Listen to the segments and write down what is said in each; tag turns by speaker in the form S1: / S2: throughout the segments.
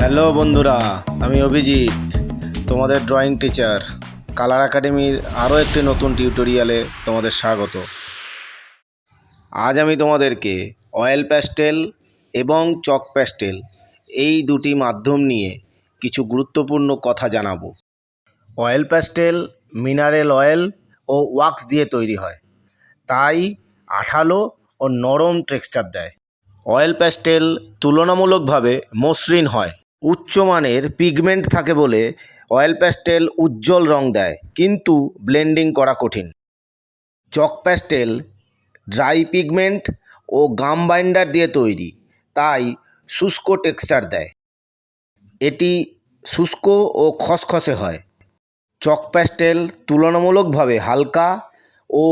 S1: Hello বন্ধুরা। আমি অভিজিৎ, তোমাদের ড্রয়িং টিচার কালার একাডেমির আরও একটি নতুন টিউটোরিয়ালে তোমাদের স্বাগত। আজ আমি তোমাদেরকে অয়েল প্যাস্টেল এবং চক প্যাস্টেল এই দুটি মাধ্যম নিয়ে কিছু গুরুত্বপূর্ণ কথা জানাব। অয়েল প্যাস্টেল মিনারেল অয়েল ও ওয়াক্স দিয়ে তৈরি হয়। তাই আঠালো ও নরম টেক্সচার দেয়। অয়েল প্যাস্টেল তুলনামূলকভাবে মসৃণ হয়। উচ্চমানের পিগমেন্ট থাকে বলে অয়েল প্যাস্টেল উজ্জ্বল রং দেয়, কিন্তু ব্লেন্ডিং করা কঠিন। চক প্যাস্টেল ড্রাই পিগমেন্ট ও গাম বাইন্ডার দিয়ে তৈরি, তাই শুষ্ক টেক্সচার দেয়। এটি শুষ্ক ও খসখসে হয়। চক প্যাস্টেল তুলনামূলকভাবে হালকা ও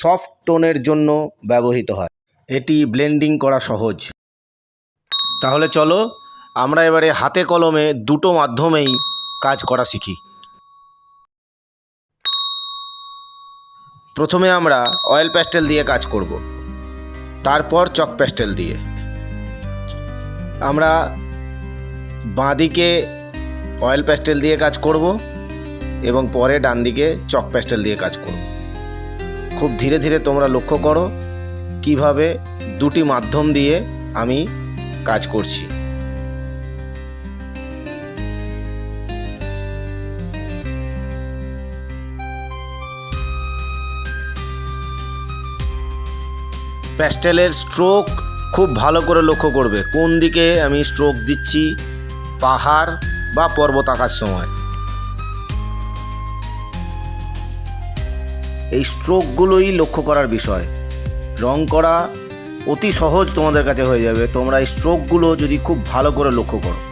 S1: সফট টোনের জন্য ব্যবহৃত হয়। এটি ব্লেন্ডিং করা সহজ। তাহলে চলো আমরা এবারে হাতে কলমে দুটো মাধ্যমেই কাজ করা শিখি। প্রথমে আমরা অয়েল প্যাস্টেল দিয়ে কাজ করব। তারপর চক প্যাস্টেল দিয়ে। আমরা বাঁদিকে অয়েল প্যাস্টেল দিয়ে কাজ করব এবং পরে ডান দিকে চক প্যাস্টেল দিয়ে কাজ করব। খুব ধীরে ধীরে তোমরা লক্ষ্য করো কীভাবে দুটি মাধ্যম দিয়ে আমি কাজ করছি। প্যাস্টেলের স্ট্রোক খুব ভালো করে লক্ষ্য করবে। কোন দিকে আমি স্ট্রোক দিচ্ছি? পাহাড় বা পর্বত আঁকার সময়? এই স্ট্রোকগুলোই লক্ষ্য করার বিষয়। রং করা অতি সহজ তোমাদের কাছে হয়ে যাবে। তোমরা এই স্ট্রোকগুলো যদি খুব ভালো করে লক্ষ্য করো।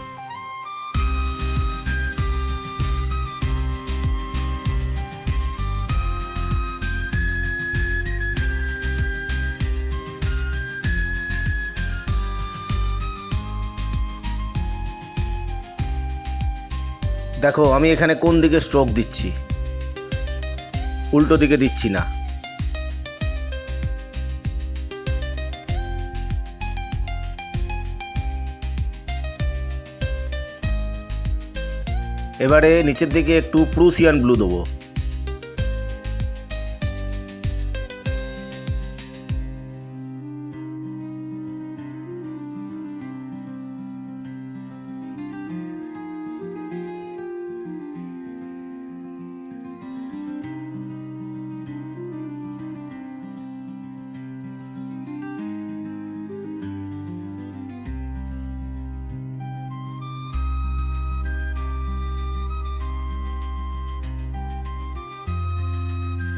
S1: দেখো, আমি এখানে কোন দিকে স্ট্রোক দিচ্ছি? উল্টো দিকে দিচ্ছি না। এবারে নিচের দিকে একটু প্রুসিয়ান ব্লু দেবো।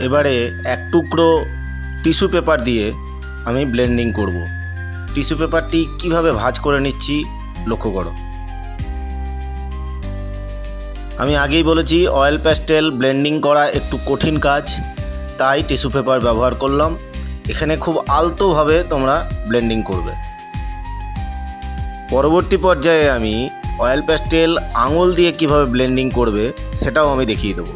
S1: এবারে এক টুকরো টিস্যু পেপার দিয়ে আমি ব্লেন্ডিং করব। টিস্যু পেপারটি কীভাবে ভাঁজ করে নিচ্ছি লক্ষ্য করো। আমি আগেই বলেছি, অয়েল প্যাস্টেল ব্লেন্ডিং করা একটু কঠিন কাজ, তাই টিস্যু পেপার ব্যবহার করলাম। এখানে খুব আলতোভাবে তোমরা ব্লেন্ডিং করবে। পরবর্তী পর্যায়ে আমি অয়েল প্যাস্টেল আঙুল দিয়ে কীভাবে ব্লেন্ডিং করবে সেটাও আমি দেখিয়ে দেবো।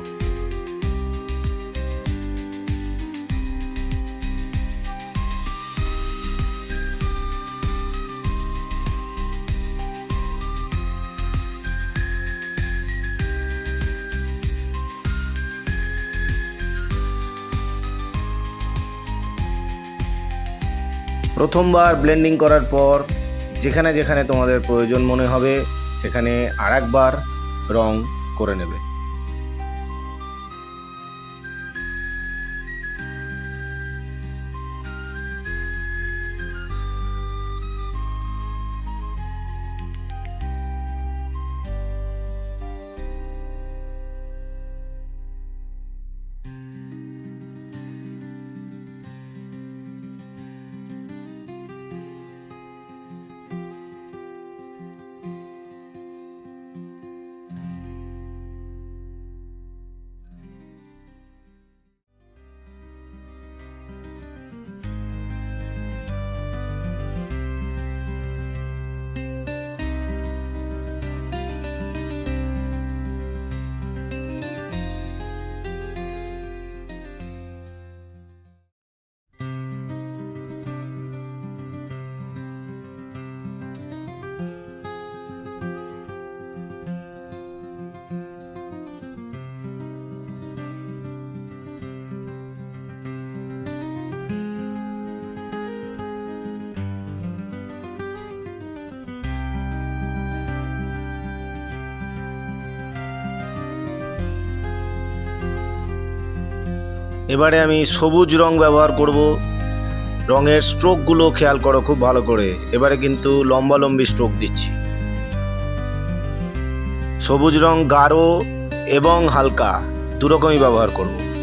S1: প্রথমবার ব্লেন্ডিং করার পর, যেখানে যেখানে তোমাদের প্রয়োজন মনে হবে, সেখানে আর একবার রং করে নেবে। এবারে আমি সবুজ রং ব্যবহার করব। রঙের স্ট্রোকগুলো খেয়াল করো খুব ভালো করে। এবারে কিন্তু লম্বা লম্বি স্ট্রোক দিচ্ছি। সবুজ রং গাঢ় এবং হালকা, দুরকমই ব্যবহার করব।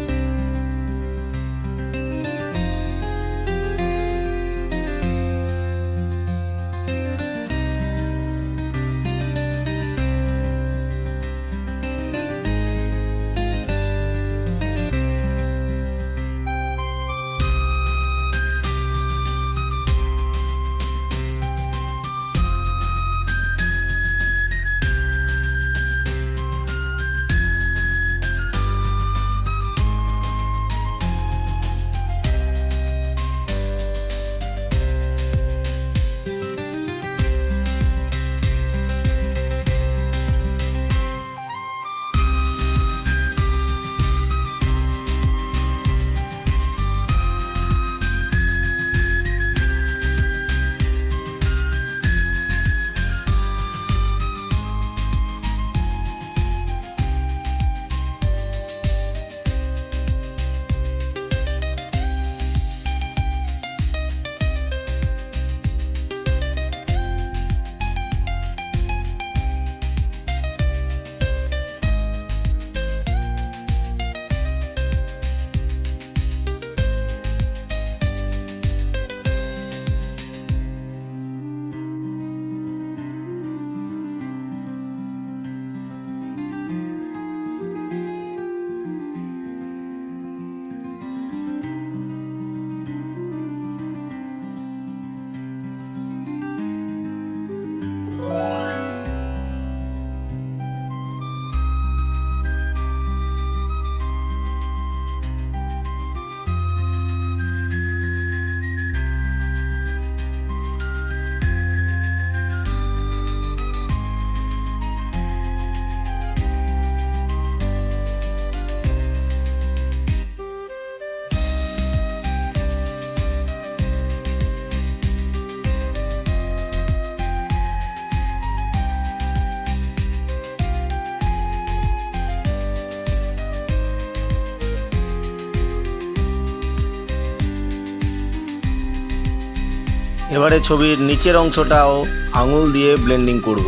S1: এবারে ছবির নিচের অংশটাও আঙুল দিয়ে ব্লেন্ডিং করব।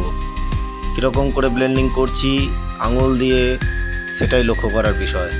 S1: কীরকম করে ব্লেন্ডিং করছি, আঙুল দিয়ে সেটাই লক্ষ্য করার বিষয়।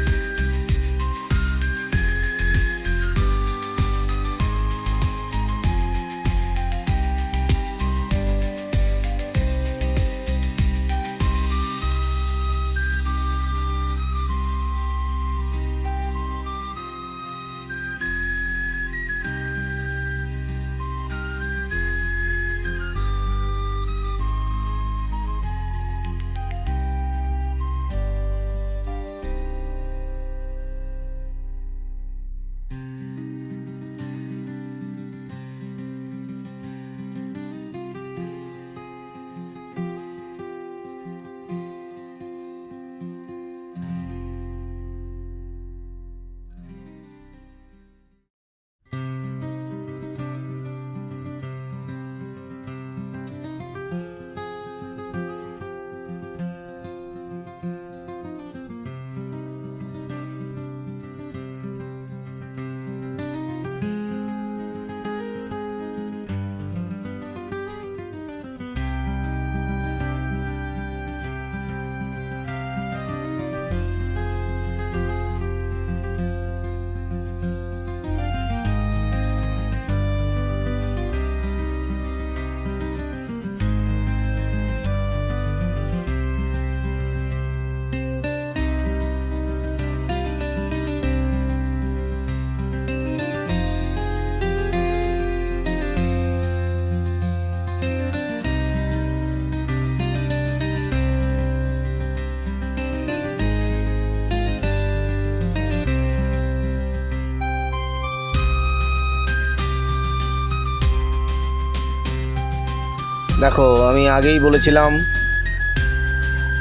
S1: দেখো, আমি আগেই বলেছিলাম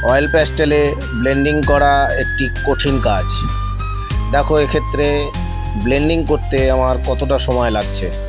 S1: অয়েল প্যাস্টেলে ব্লেন্ডিং করা একটি কঠিন কাজ। দেখো, এক্ষেত্রে ব্লেন্ডিং করতে আমার কতটা সময় লাগছে?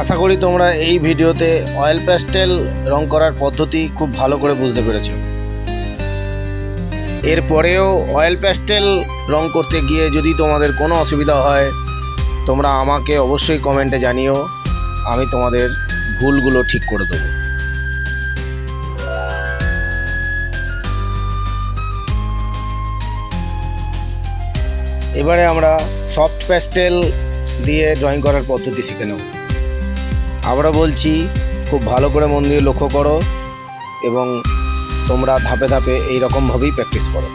S1: আশা করি তোমরা এই ভিডিওতে অয়েল প্যাস্টেল রং করার পদ্ধতি খুব ভালো করে বুঝতে পেরেছ। এরপরেও অয়েল প্যাস্টেল রং করতে গিয়ে যদি তোমাদের কোনো অসুবিধা হয়, তোমরা আমাকে অবশ্যই কমেন্টে জানিও, আমি তোমাদের ভুলগুলো ঠিক করে দেবো। এবারে আমরা সফট প্যাস্টেল দিয়ে ড্রয়িং করার পদ্ধতি শিখে নেব। আমরা বলছি, খুব ভালো করে মন দিয়ে লক্ষ্য করো এবং তোমরা ধাপে ধাপে এই রকমভাবেই প্র্যাকটিস করো।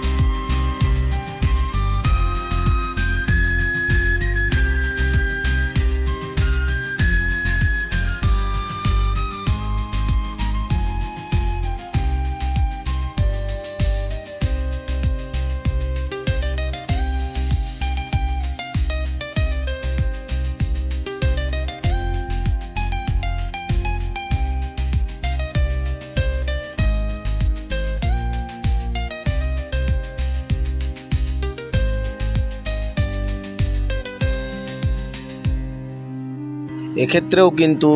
S1: এক্ষেত্রেও কিন্তু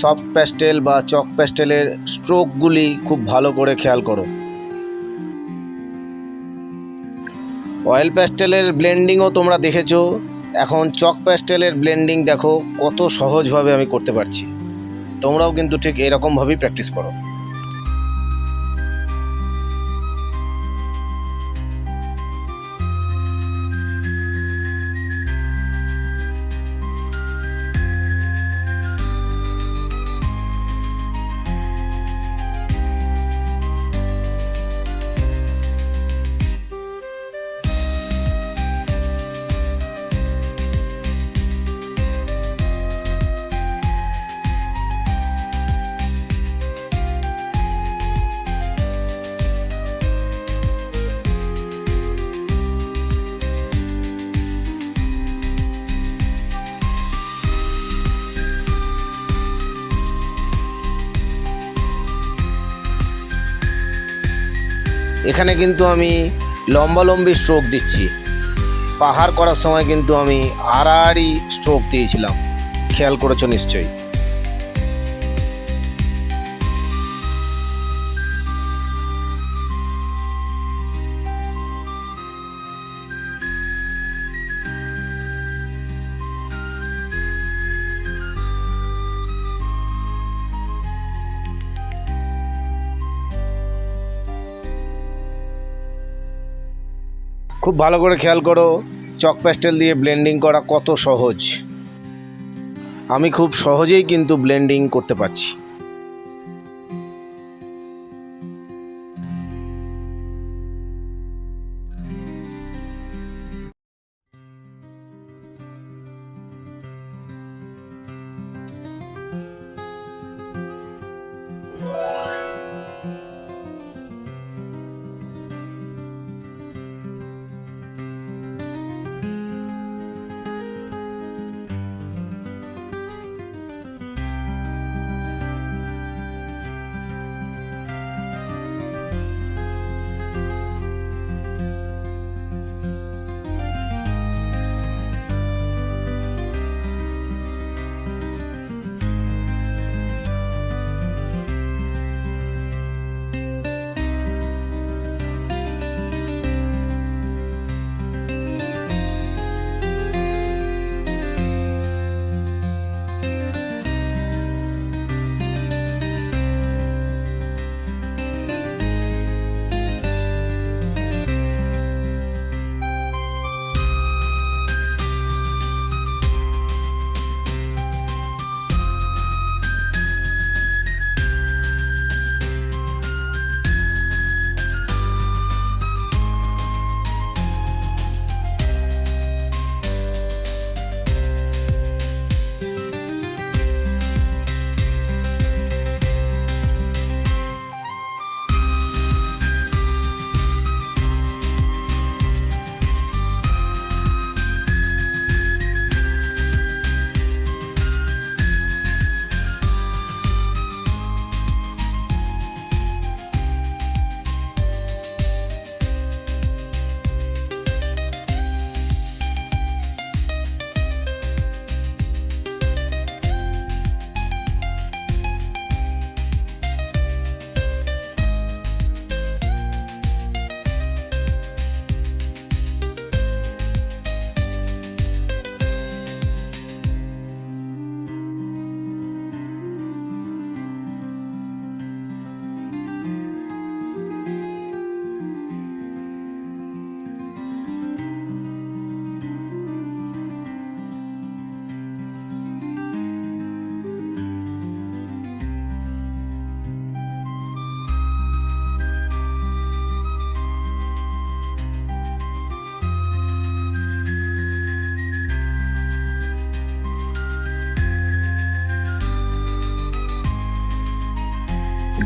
S1: সফট প্যাস্টেল বা চক প্যাস্টেলের স্ট্রোকগুলি খুব ভালো করে খেয়াল করো। অয়েল প্যাস্টেলের ব্লেন্ডিংও তোমরা দেখেছ। এখন চক প্যাস্টেলের ব্লেন্ডিং দেখো কত সহজভাবে আমি করতে পারছি। তোমরাও কিন্তু ঠিক এরকমভাবেই প্র্যাকটিস করো। এখানে কিন্তু আমি লম্বালম্বি স্ট্রোক দিচ্ছি। পাহাড় করার সময় কিন্তু আমি আড়াআড়ি স্ট্রোক দিয়েছিলাম। খেয়াল করেছ নিশ্চয়ই? খুব ভালো করে খেয়াল করো, চক প্যাস্টেল দিয়ে ব্লেন্ডিং করা কত সহজ। আমি খুব সহজেই কিন্তু ব্লেন্ডিং করতে পারছি।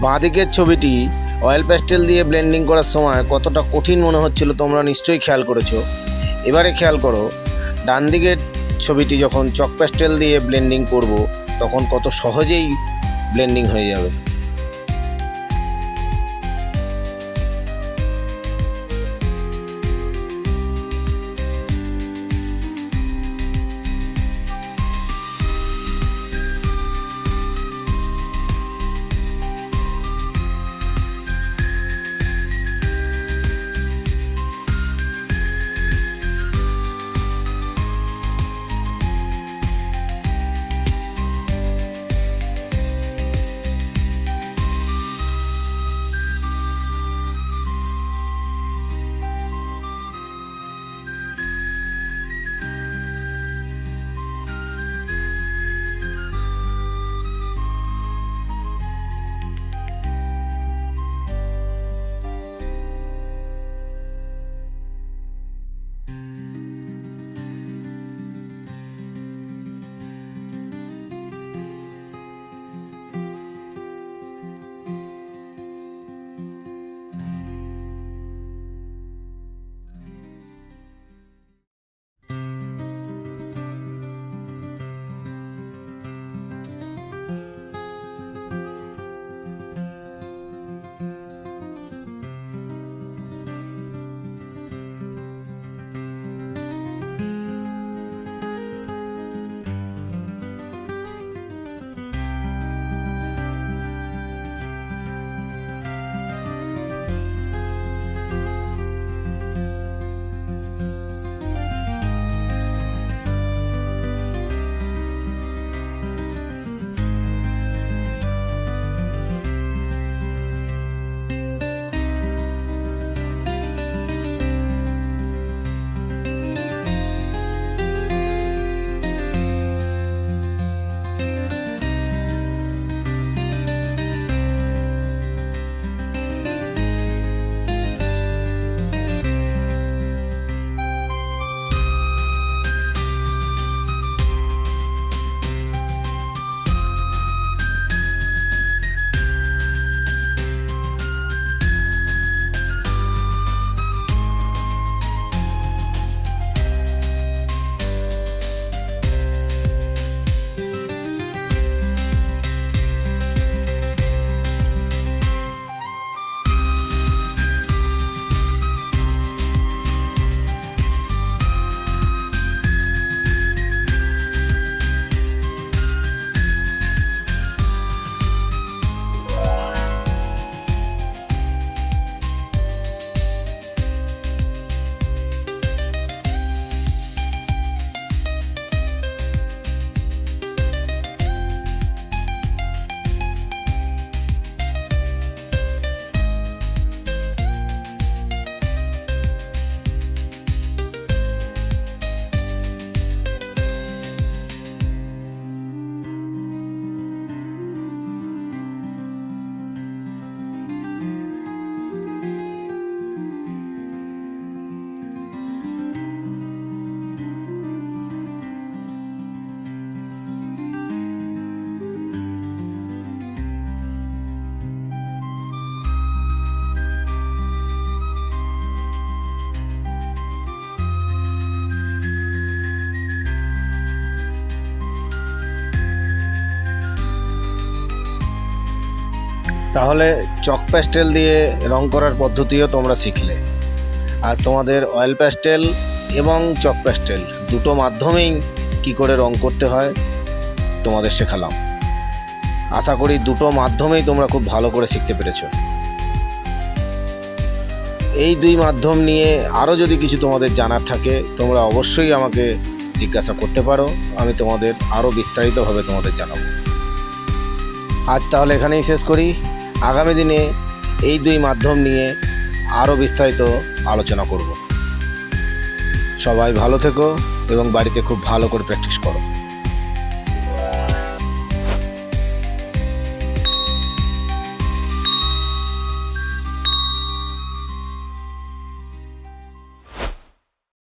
S1: বাঁদিকের ছবিটি অয়েল প্যাস্টেল দিয়ে ব্লেন্ডিং করার সময় কতটা কঠিন মনে হচ্ছিল তোমরা নিশ্চয়ই খেয়াল করেছ। এবারে খেয়াল করো ডান দিকের ছবিটি যখন চক প্যাস্টেল দিয়ে ব্লেন্ডিং করব, তখন কত সহজেই ব্লেন্ডিং হয়ে যাবে। তাহলে চক প্যাস্টেল দিয়ে রং করার পদ্ধতিও তোমরা শিখলে। আজ তোমাদের অয়েল প্যাস্টেল এবং চক প্যাস্টেল দুটো মাধ্যমেই কি করে রং করতে হয় তোমাদের শেখালাম। আশা করি দুটো মাধ্যমেই তোমরা খুব ভালো করে শিখতে পেরেছ। এই দুই মাধ্যম নিয়ে আরও যদি কিছু তোমাদের জানার থাকে, তোমরা অবশ্যই আমাকে জিজ্ঞাসা করতে পারো, আমি তোমাদের আরও বিস্তারিতভাবে তোমাদের জানাব। আজ তাহলে এখানেই শেষ করি। আগামী দিনে এই দুই মাধ্যম নিয়ে আরও বিস্তারিত আলোচনা করব। সবাই ভালো থেকো এবং বাড়িতে খুব ভালো করে প্র্যাকটিস করো।